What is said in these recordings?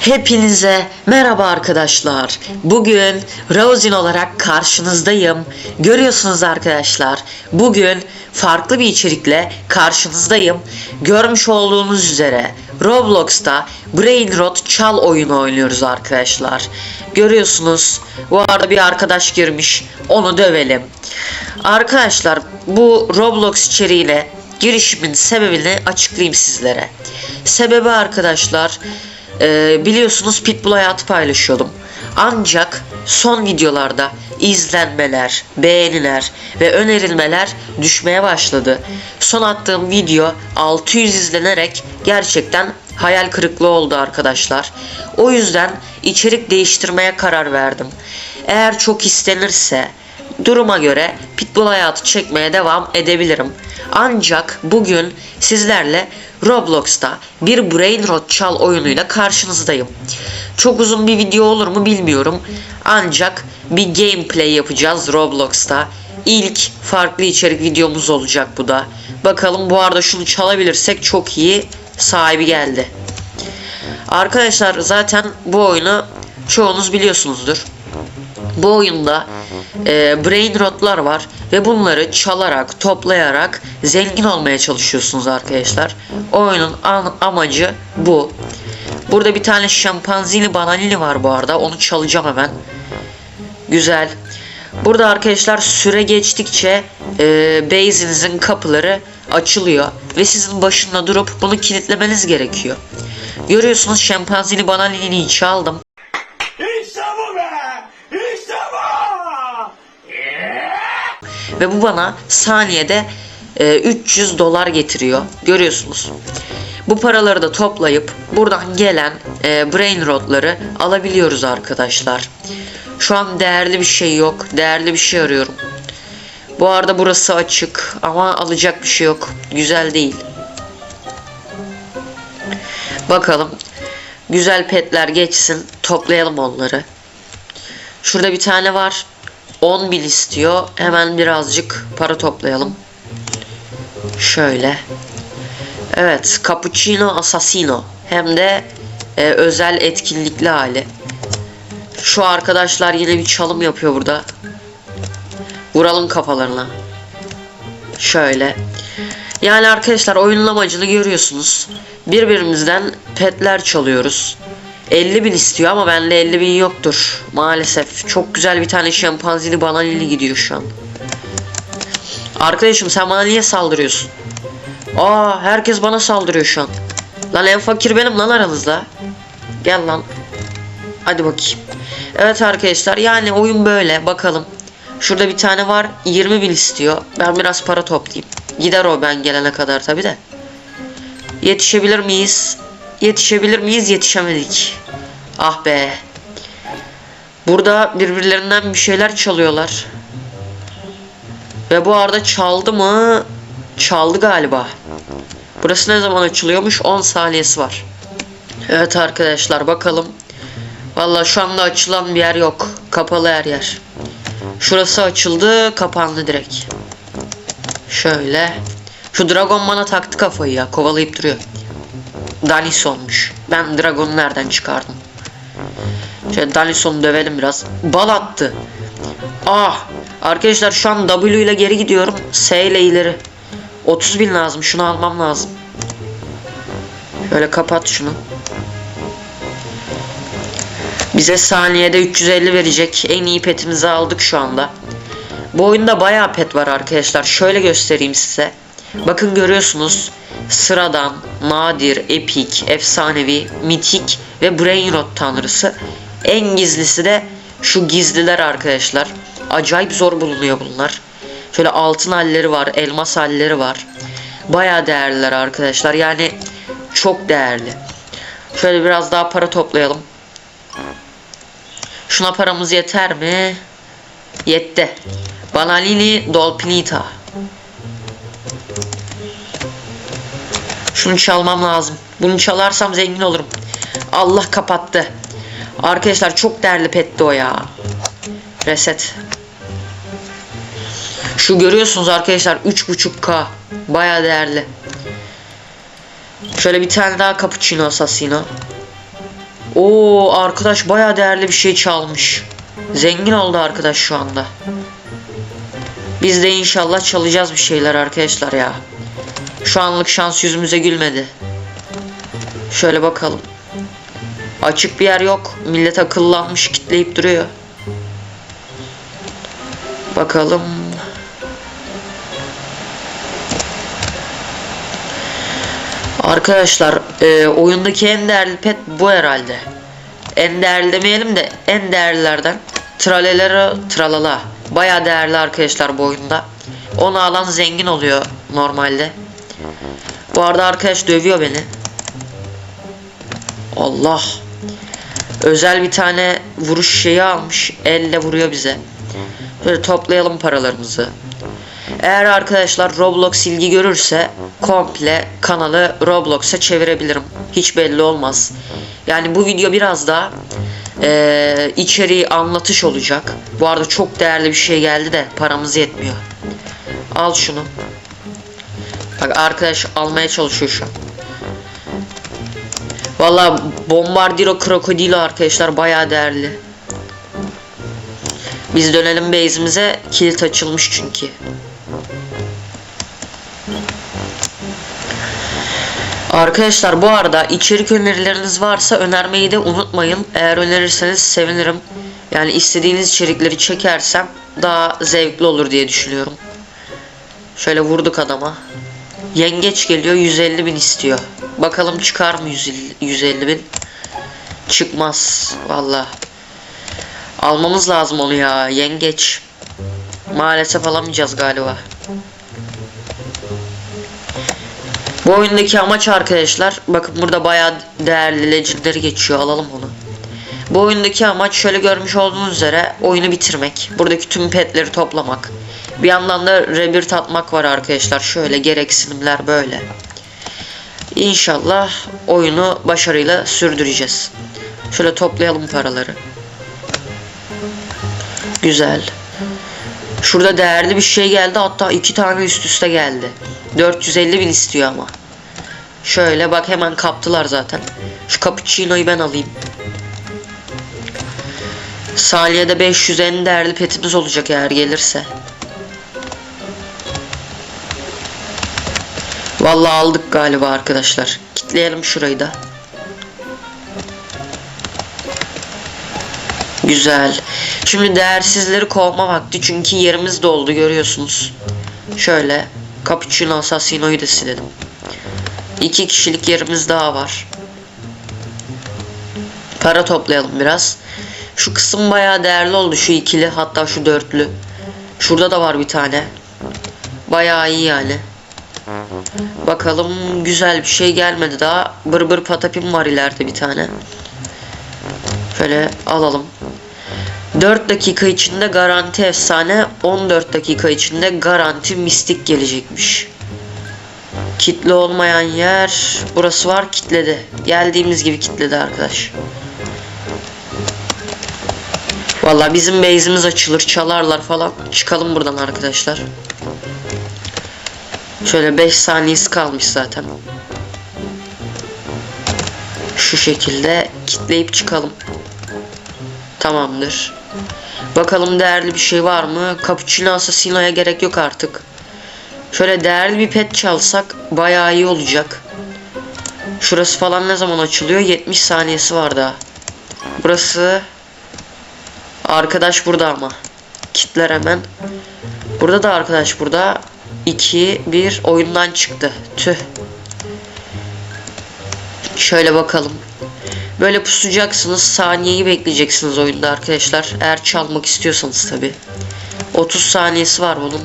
Hepinize merhaba arkadaşlar. Bugün Rosin olarak karşınızdayım. Görüyorsunuz arkadaşlar. Bugün farklı bir içerikle karşınızdayım. Görmüş olduğunuz üzere Roblox'ta Brain Rot çal oyunu oynuyoruz arkadaşlar. Görüyorsunuz. Bu arada bir arkadaş girmiş. Onu dövelim. Arkadaşlar bu Roblox içeriğiyle girişimin sebebini açıklayayım sizlere. Sebebi arkadaşlar ee, biliyorsunuz Pitbull hayatı paylaşıyordum. Ancak son videolarda izlenmeler, beğeniler ve önerilmeler düşmeye başladı. Son attığım video 600 izlenerek gerçekten hayal kırıklığı oldu arkadaşlar. O yüzden içerik değiştirmeye karar verdim. Eğer çok istenirse duruma göre Pitbull hayatı çekmeye devam edebilirim. Ancak bugün sizlerle Roblox'ta bir Brain Rot Çal oyunuyla karşınızdayım. Çok uzun bir video olur mu bilmiyorum. Ancak bir gameplay yapacağız Roblox'ta. İlk farklı içerik videomuz olacak bu da. Bakalım bu arada şunu çalabilirsek çok iyi sahibi geldi. Arkadaşlar zaten bu oyunu çoğunuz biliyorsunuzdur. Bu oyunda e, brain rotlar var ve bunları çalarak, toplayarak zengin olmaya çalışıyorsunuz arkadaşlar. Oyunun amacı bu. Burada bir tane şempanzili bananili var bu arada. Onu çalacağım hemen. Güzel. Burada arkadaşlar süre geçtikçe e, base'inizin kapıları açılıyor ve sizin başında durup bunu kilitlemeniz gerekiyor. Görüyorsunuz şempanzili bananili'yi çaldım. İşte bu be! İşte bu! Ve bu bana saniyede e, 300 dolar getiriyor. Görüyorsunuz. Bu paraları da toplayıp buradan gelen e, brain rotları alabiliyoruz arkadaşlar. Şu an değerli bir şey yok. Değerli bir şey arıyorum. Bu arada burası açık ama alacak bir şey yok. Güzel değil. Bakalım. Güzel petler geçsin. Toplayalım onları. Şurada bir tane var. 10 bin istiyor. Hemen birazcık para toplayalım. Şöyle. Evet. Cappuccino Assassino. Hem de e, özel etkinlikli hali. Şu arkadaşlar yine bir çalım yapıyor burada. Vuralım kafalarına. Şöyle. Yani arkadaşlar oyunun amacını görüyorsunuz. Birbirimizden petler çalıyoruz. 50 bin istiyor ama bende 50 bin yoktur. Maalesef. Çok güzel bir tane şempanzili bananili gidiyor şu an. Arkadaşım sen bana niye saldırıyorsun? Aa herkes bana saldırıyor şu an. Lan en fakir benim lan aranızda. Gel lan. Hadi bakayım. Evet arkadaşlar yani oyun böyle bakalım. Şurada bir tane var 20 bin istiyor. Ben biraz para toplayayım. Gider o ben gelene kadar tabi de. Yetişebilir miyiz? Yetişebilir miyiz? Yetişemedik. Ah be. Burada birbirlerinden bir şeyler çalıyorlar. Ve bu arada çaldı mı? Çaldı galiba. Burası ne zaman açılıyormuş? 10 saniyesi var. Evet arkadaşlar bakalım. Vallahi şu anda açılan bir yer yok. Kapalı her yer. Şurası açıldı, kapandı direkt. Şöyle. Şu dragon bana taktı kafayı ya. Kovalayıp duruyor. Danis olmuş. Ben dragonu nereden çıkardım? Şöyle Danison'u dövelim biraz. Bal attı. Ah. Arkadaşlar şu an W ile geri gidiyorum. S ile ileri. 30 bin lazım. Şunu almam lazım. Şöyle kapat şunu. Bize saniyede 350 verecek. En iyi petimizi aldık şu anda. Bu oyunda bayağı pet var arkadaşlar. Şöyle göstereyim size. Bakın görüyorsunuz. Sıradan, nadir, epik, efsanevi, mitik ve brain rot tanrısı. En gizlisi de şu gizliler arkadaşlar. Acayip zor bulunuyor bunlar. Şöyle altın halleri var, elmas halleri var. Bayağı değerliler arkadaşlar. Yani çok değerli. Şöyle biraz daha para toplayalım. Şuna paramız yeter mi? Yetti. Banalini Dolpinita. Şunu çalmam lazım. Bunu çalarsam zengin olurum. Allah kapattı. Arkadaşlar çok değerli petti o ya. Reset. Şu görüyorsunuz arkadaşlar 3.5k. Baya değerli. Şöyle bir tane daha cappuccino assassino. Oo arkadaş baya değerli bir şey çalmış. Zengin oldu arkadaş şu anda. Biz de inşallah çalacağız bir şeyler arkadaşlar ya. Şu anlık şans yüzümüze gülmedi. Şöyle bakalım. Açık bir yer yok. Millet akıllanmış kitleyip duruyor. Bakalım. Arkadaşlar e, oyundaki en değerli pet bu herhalde. En değerli demeyelim de en değerlilerden. Tralelero tralala. Baya değerli arkadaşlar bu oyunda. Onu alan zengin oluyor normalde. Bu arada arkadaş dövüyor beni. Allah. Özel bir tane vuruş şeyi almış. Elle vuruyor bize. Böyle toplayalım paralarımızı. Eğer arkadaşlar Roblox ilgi görürse komple kanalı Roblox'a çevirebilirim. Hiç belli olmaz. Yani bu video biraz daha eee içeriği anlatış olacak. Bu arada çok değerli bir şey geldi de paramız yetmiyor. Al şunu. Bak arkadaş almaya çalışıyor şu an. Valla Bombardiro Krokodilo arkadaşlar bayağı değerli. Biz dönelim base'imize. Kilit açılmış çünkü. Arkadaşlar bu arada içerik önerileriniz varsa önermeyi de unutmayın. Eğer önerirseniz sevinirim. Yani istediğiniz içerikleri çekersem daha zevkli olur diye düşünüyorum. Şöyle vurduk adama. Yengeç geliyor 150 bin istiyor. Bakalım çıkar mı 150, 150 bin? Çıkmaz valla. Almamız lazım onu ya yengeç. Maalesef alamayacağız galiba. Bu oyundaki amaç arkadaşlar bakın burada bayağı değerli legendary geçiyor alalım onu. Bu oyundaki amaç şöyle görmüş olduğunuz üzere oyunu bitirmek. Buradaki tüm petleri toplamak. Bir yandan da rebirth atmak var arkadaşlar. Şöyle gereksinimler böyle. İnşallah oyunu başarıyla sürdüreceğiz. Şöyle toplayalım paraları. Güzel. Şurada değerli bir şey geldi. Hatta iki tane üst üste geldi. 450 bin istiyor ama. Şöyle bak hemen kaptılar zaten. Şu cappuccino'yu ben alayım. Saniyede 500 en değerli petimiz olacak eğer gelirse. Vallahi aldık galiba arkadaşlar. Kitleyelim şurayı da. Güzel. Şimdi değersizleri kovma vakti çünkü yerimiz doldu görüyorsunuz. Şöyle Cappuccino Assassino'yu da silelim. İki kişilik yerimiz daha var. Para toplayalım biraz. Şu kısım bayağı değerli oldu şu ikili hatta şu dörtlü. Şurada da var bir tane. Bayağı iyi yani. Bakalım güzel bir şey gelmedi daha. Bır bır patapim var ileride bir tane. Şöyle alalım. 4 dakika içinde garanti efsane, 14 dakika içinde garanti mistik gelecekmiş. Kitle olmayan yer burası var kitledi. Geldiğimiz gibi kitledi arkadaş. Valla bizim base'imiz açılır çalarlar falan. Çıkalım buradan arkadaşlar. Şöyle 5 saniyesi kalmış zaten. Şu şekilde kitleyip çıkalım. Tamamdır. Bakalım değerli bir şey var mı? Cappuccino Assassino'ya gerek yok artık. Şöyle değerli bir pet çalsak bayağı iyi olacak. Şurası falan ne zaman açılıyor? 70 saniyesi var daha. Burası Arkadaş burada ama. Kitler hemen. Burada da arkadaş burada. 2 1 oyundan çıktı. Tüh. Şöyle bakalım. Böyle pusacaksınız. Saniyeyi bekleyeceksiniz oyunda arkadaşlar. Eğer çalmak istiyorsanız tabi. 30 saniyesi var bunun.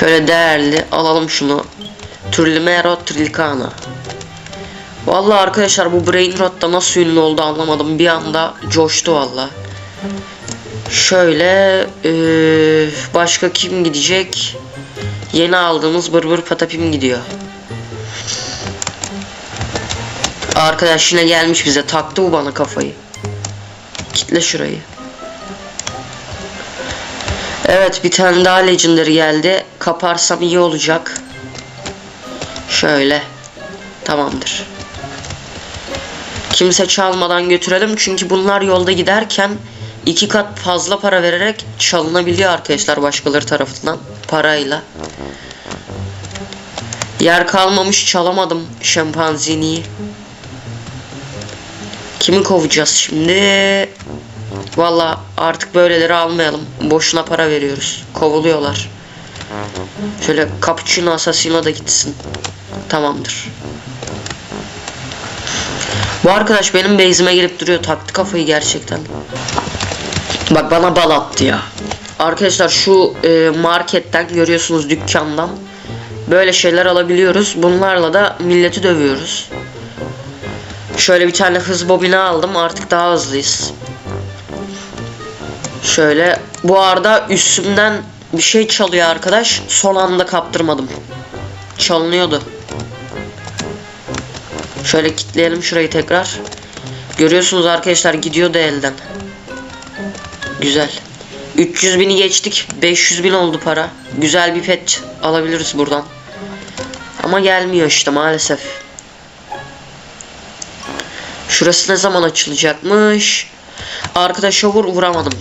Şöyle değerli. Alalım şunu. Turlimero Trilicana. Vallahi arkadaşlar bu Brain Rot'ta nasıl ünlü oldu anlamadım. Bir anda coştu valla. Şöyle eee, başka kim gidecek? Yeni aldığımız Bırbır Patapim gidiyor. Arkadaş yine gelmiş bize taktı bu bana kafayı. Kitle şurayı. Evet bir tane daha Legendary geldi. Kaparsam iyi olacak. Şöyle. Tamamdır. Kimse çalmadan götürelim çünkü bunlar yolda giderken iki kat fazla para vererek çalınabiliyor arkadaşlar başkaları tarafından parayla. Yer kalmamış çalamadım şempanziniyi. Kimi kovacağız şimdi? Valla artık böyleleri almayalım. Boşuna para veriyoruz. Kovuluyorlar. Şöyle Cappuccino Assassino da gitsin. Tamamdır. Bu arkadaş benim base'ime girip duruyor. Taktı kafayı gerçekten. Bak bana bal attı ya. Arkadaşlar şu e, marketten görüyorsunuz dükkandan. Böyle şeyler alabiliyoruz. Bunlarla da milleti dövüyoruz. Şöyle bir tane hız bobini aldım. Artık daha hızlıyız. Şöyle bu arada üstümden bir şey çalıyor arkadaş. Son anda kaptırmadım. Çalınıyordu. Şöyle kitleyelim şurayı tekrar. Görüyorsunuz arkadaşlar gidiyordu elden. Güzel. 300 bini geçtik. 500 bin oldu para. Güzel bir pet alabiliriz buradan. Ama gelmiyor işte maalesef. Şurası ne zaman açılacakmış? Arkadaşa vur vuramadım.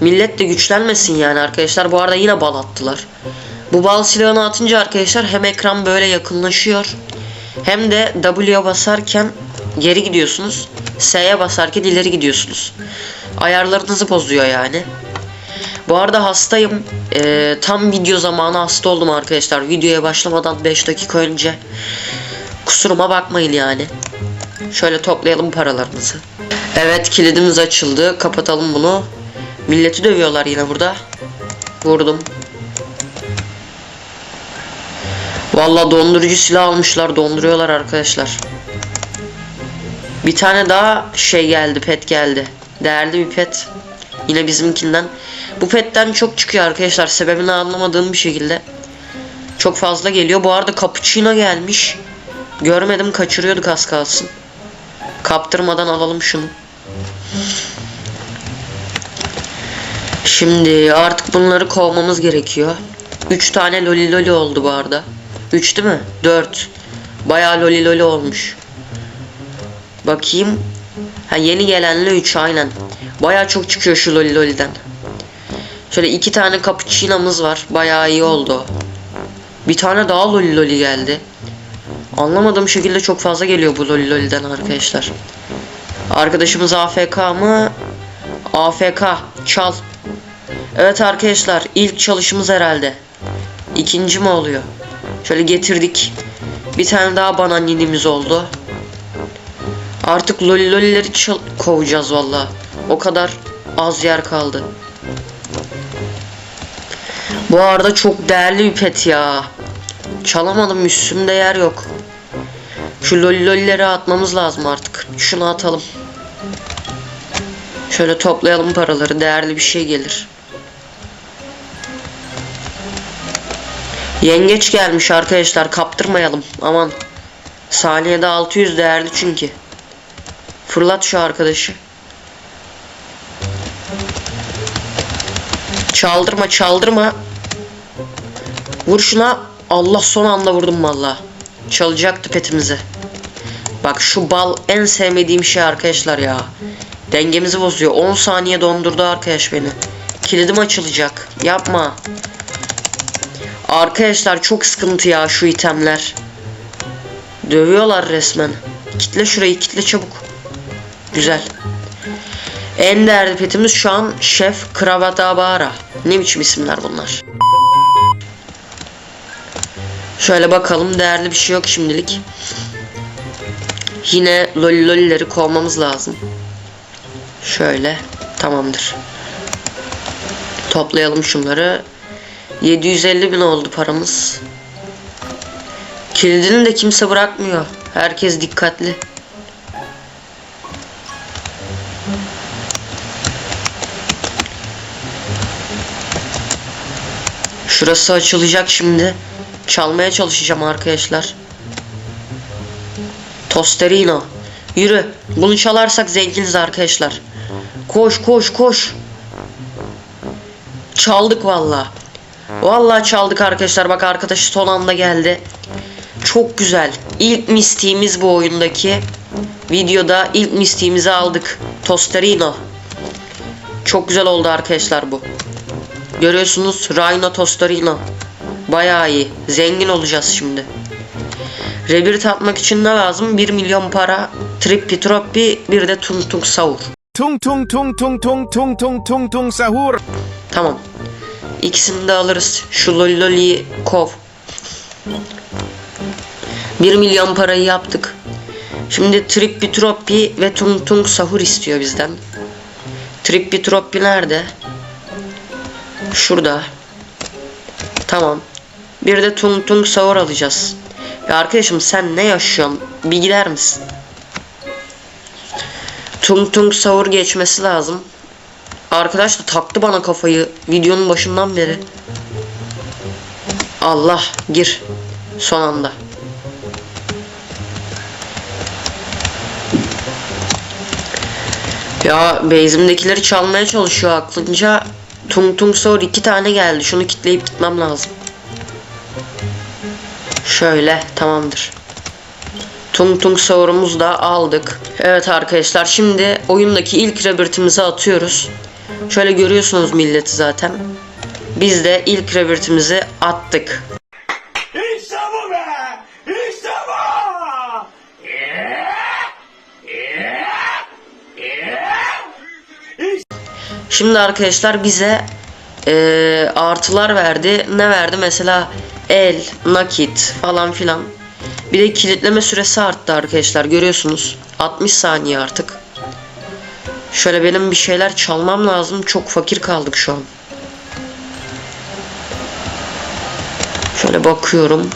Millet de güçlenmesin yani arkadaşlar. Bu arada yine bal attılar. Bu bal silahını atınca arkadaşlar hem ekran böyle yakınlaşıyor. Hem de W'ye basarken geri gidiyorsunuz. S'ye basarken ileri gidiyorsunuz. Ayarlarınızı bozuyor yani. Bu arada hastayım. Ee, tam video zamanı hasta oldum arkadaşlar. Videoya başlamadan 5 dakika önce. Kusuruma bakmayın yani. Şöyle toplayalım paralarımızı. Evet kilidimiz açıldı. Kapatalım bunu. Milleti dövüyorlar yine burada. Vurdum. Vallahi dondurucu silah almışlar. Donduruyorlar arkadaşlar. Bir tane daha şey geldi. Pet geldi. Değerli bir pet. Yine bizimkinden. Bu petten çok çıkıyor arkadaşlar. Sebebini anlamadığım bir şekilde. Çok fazla geliyor. Bu arada cappuccino gelmiş. Görmedim kaçırıyorduk az kalsın. Kaptırmadan alalım şunu. Şimdi artık bunları kovmamız gerekiyor. 3 tane loli loli oldu bu arada. 3 değil mi? 4. Bayağı loli loli olmuş. Bakayım. Ha yeni gelenle 3 aynen. Bayağı çok çıkıyor şu loli loliden. Şöyle iki tane cappuccino'mız var. Bayağı iyi oldu. Bir tane daha loli geldi. Anlamadığım şekilde çok fazla geliyor bu loli loliden arkadaşlar. Arkadaşımız AFK mı? AFK. Çal. Evet arkadaşlar ilk çalışımız herhalde. İkinci mi oluyor? Şöyle getirdik. Bir tane daha bananini'miz oldu. Artık loli lolileri çal- kovacağız valla. O kadar az yer kaldı. Bu arada çok değerli bir pet ya. Çalamadım üstümde yer yok. Şu loli lolileri atmamız lazım artık. Şunu atalım. Şöyle toplayalım paraları. Değerli bir şey gelir. Yengeç gelmiş arkadaşlar. Kaptırmayalım. Aman. Saniyede 600 değerli çünkü. Fırlat şu arkadaşı. Çaldırma çaldırma. Vur şuna. Allah son anda vurdum valla. Çalacaktı petimizi. Bak şu bal en sevmediğim şey arkadaşlar ya. Dengemizi bozuyor. 10 saniye dondurdu arkadaş beni. Kilidim açılacak. Yapma. Arkadaşlar çok sıkıntı ya şu itemler. Dövüyorlar resmen. Kitle şurayı kitle çabuk. Güzel. En değerli petimiz şu an Şef Kravatabara. Ne biçim isimler bunlar? Şöyle bakalım değerli bir şey yok şimdilik. Yine loli lolileri kovmamız lazım. Şöyle tamamdır. Toplayalım şunları. 750 bin oldu paramız. Kilidini de kimse bırakmıyor. Herkes dikkatli. Şurası açılacak şimdi. Çalmaya çalışacağım arkadaşlar. Tosterino. Yürü. Bunu çalarsak zenginiz arkadaşlar. Koş koş koş. Çaldık valla. Valla çaldık arkadaşlar. Bak arkadaş son anda geldi. Çok güzel. İlk mistiğimiz bu oyundaki. videoda ilk mistiğimizi aldık. Tostarino. Çok güzel oldu arkadaşlar bu. Görüyorsunuz Rhino Tostarino. Bayağı iyi. Zengin olacağız şimdi. Rebirth atmak için ne lazım? 1 milyon para, Trippi Troppi, bir de Tung Tung Saur. Tung tung tung tung tung tung tung tung tung sahur. Tamam. İkisini de alırız. Şu Lololi kov. 1 milyon parayı yaptık. Şimdi Trippi Troppi ve Tung Tung Sahur istiyor bizden. Trippi Troppi nerede? Şurada. Tamam. Bir de Tung Tung Sahur alacağız. Ya arkadaşım sen ne yaşıyorsun? Bir gider misin? Tung Tung Sahur geçmesi lazım. Arkadaş da taktı bana kafayı videonun başından beri. Allah gir son anda. Ya base'imdekileri çalmaya çalışıyor aklınca Tung Tung Sor iki tane geldi. Şunu kitleyip gitmem lazım. Şöyle tamamdır. Tung Tung Saur'umuzu da aldık. Evet arkadaşlar şimdi oyundaki ilk rebirthimizi atıyoruz. Şöyle görüyorsunuz milleti zaten. Biz de ilk rebirthimizi attık. İşte bu be! İşte bu! Yeah! Yeah! Yeah! Şimdi arkadaşlar bize eee, artılar verdi. Ne verdi? Mesela el, nakit falan filan. Bir de kilitleme süresi arttı arkadaşlar. Görüyorsunuz. 60 saniye artık. Şöyle benim bir şeyler çalmam lazım. Çok fakir kaldık şu an. Şöyle bakıyorum.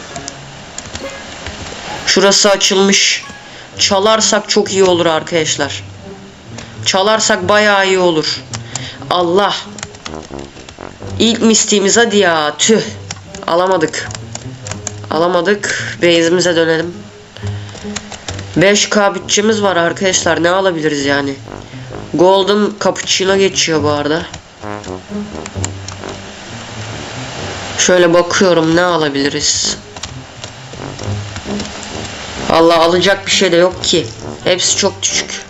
Şurası açılmış. Çalarsak çok iyi olur arkadaşlar. Çalarsak bayağı iyi olur. Allah. İlk mistiğimiz hadi ya. Tüh. Alamadık. Alamadık. Base'imize dönelim. 5k bütçemiz var arkadaşlar. Ne alabiliriz yani? Golden Cappuccino geçiyor bu arada. Şöyle bakıyorum ne alabiliriz. Allah alacak bir şey de yok ki. Hepsi çok düşük.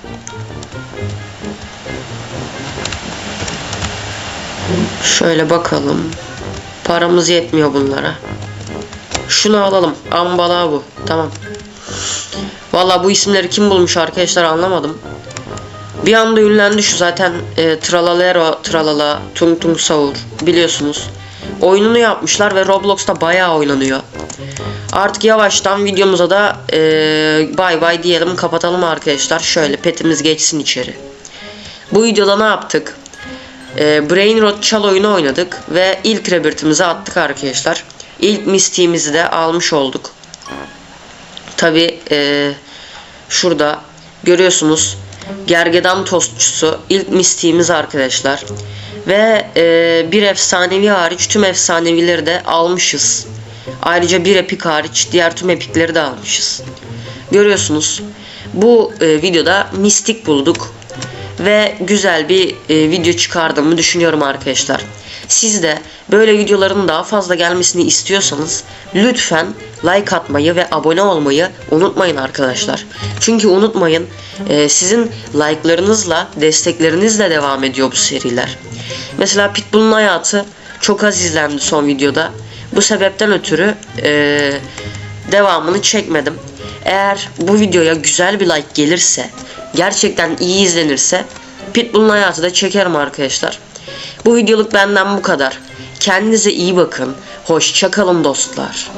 Şöyle bakalım. Paramız yetmiyor bunlara. Şunu alalım. Ambala bu. Tamam. Valla bu isimleri kim bulmuş arkadaşlar anlamadım. Bir anda ünlendi şu zaten e, Tralalero, Tralala, Tung Tung Saur biliyorsunuz. Oyununu yapmışlar ve Roblox'ta bayağı oynanıyor. Artık yavaştan videomuza da e, bay bay diyelim kapatalım arkadaşlar. Şöyle petimiz geçsin içeri. Bu videoda ne yaptık? E, Brain Rot Çal oyunu oynadık ve ilk rebirthimizi attık arkadaşlar. İlk mistiğimizi de almış olduk. Tabi e, şurada görüyorsunuz gergedan tostçusu ilk mistiğimiz arkadaşlar. Ve e, bir efsanevi hariç tüm efsanevileri de almışız. Ayrıca bir epik hariç diğer tüm epikleri de almışız. Görüyorsunuz bu e, videoda mistik bulduk ve güzel bir e, video çıkardığımı düşünüyorum arkadaşlar. Siz de böyle videoların daha fazla gelmesini istiyorsanız lütfen like atmayı ve abone olmayı unutmayın arkadaşlar. Çünkü unutmayın e, sizin like'larınızla desteklerinizle devam ediyor bu seriler. Mesela Pitbull'un hayatı çok az izlendi son videoda. Bu sebepten ötürü e, devamını çekmedim. Eğer bu videoya güzel bir like gelirse, gerçekten iyi izlenirse Pitbull'un hayatı da çekerim arkadaşlar. Bu videoluk benden bu kadar. Kendinize iyi bakın. Hoşçakalın dostlar.